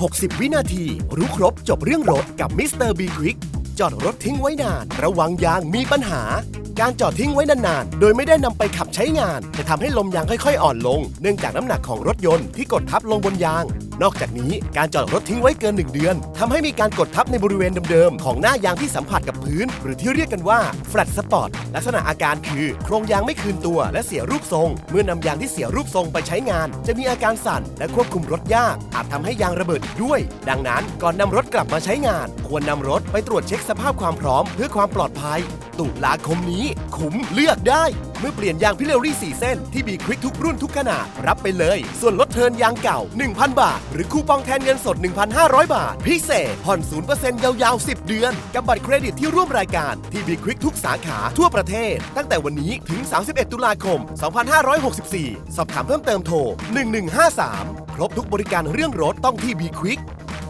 60 วินาที รู้ครบจบเรื่องรถกับมิสเตอร์บีควิกจอดรถทิ้งไว้นาน ระวังยางมีปัญหา การจอดทิ้งไว้นานๆ โดยไม่ได้นำไปขับใช้งาน จะทำให้ลมยางค่อยๆ อ่อนลง เนื่องจากน้ำหนักของรถยนต์ที่กดทับลงบนยาง นอกจากนี้การจอดรถทิ้งไว้เกิน 1 เดือนทำให้มีการกดทับในบริเวณเดิมๆ ของหน้ายางที่สัมผัสกับพื้น หรือที่เรียกกันว่า flat spot ลักษณะอาการคือ โครงยางไม่คืนตัวและเสียรูปทรง เมื่อนำยางที่เสียรูปทรงไปใช้งาน จะมีอาการสั่นและควบคุมรถยาก อาจทำให้ยางระเบิดด้วย ดังนั้นก่อนนำรถกลับมาใช้งาน ควรนำรถไปตรวจเช็คสภาพความพร้อม เพื่อความปลอดภัย ตุลาคมนี้คุ้มเลือกได้ เมื่อเปลี่ยนยางพิเรลรี่ 4 เส้นที่บีควิกทุกรุ่นทุกขนาด รับไปเลย ส่วนลดเทินยางเก่า 1,000 บาท หรือคูปองแทนเงินสด 1,500 บาท พิเศษ ผ่อน0%ยาวๆ 10 เดือน กับบัตรเครดิตที่ร่วมรายการที่บีควิกทุกสาขาทั่วประเทศ ตั้งแต่วันนี้ถึง 31 ตุลาคม 2564 สอบถามเพิ่มเติมโทร 1153 ครบทุกบริการเรื่องรถต้องที่บีควิก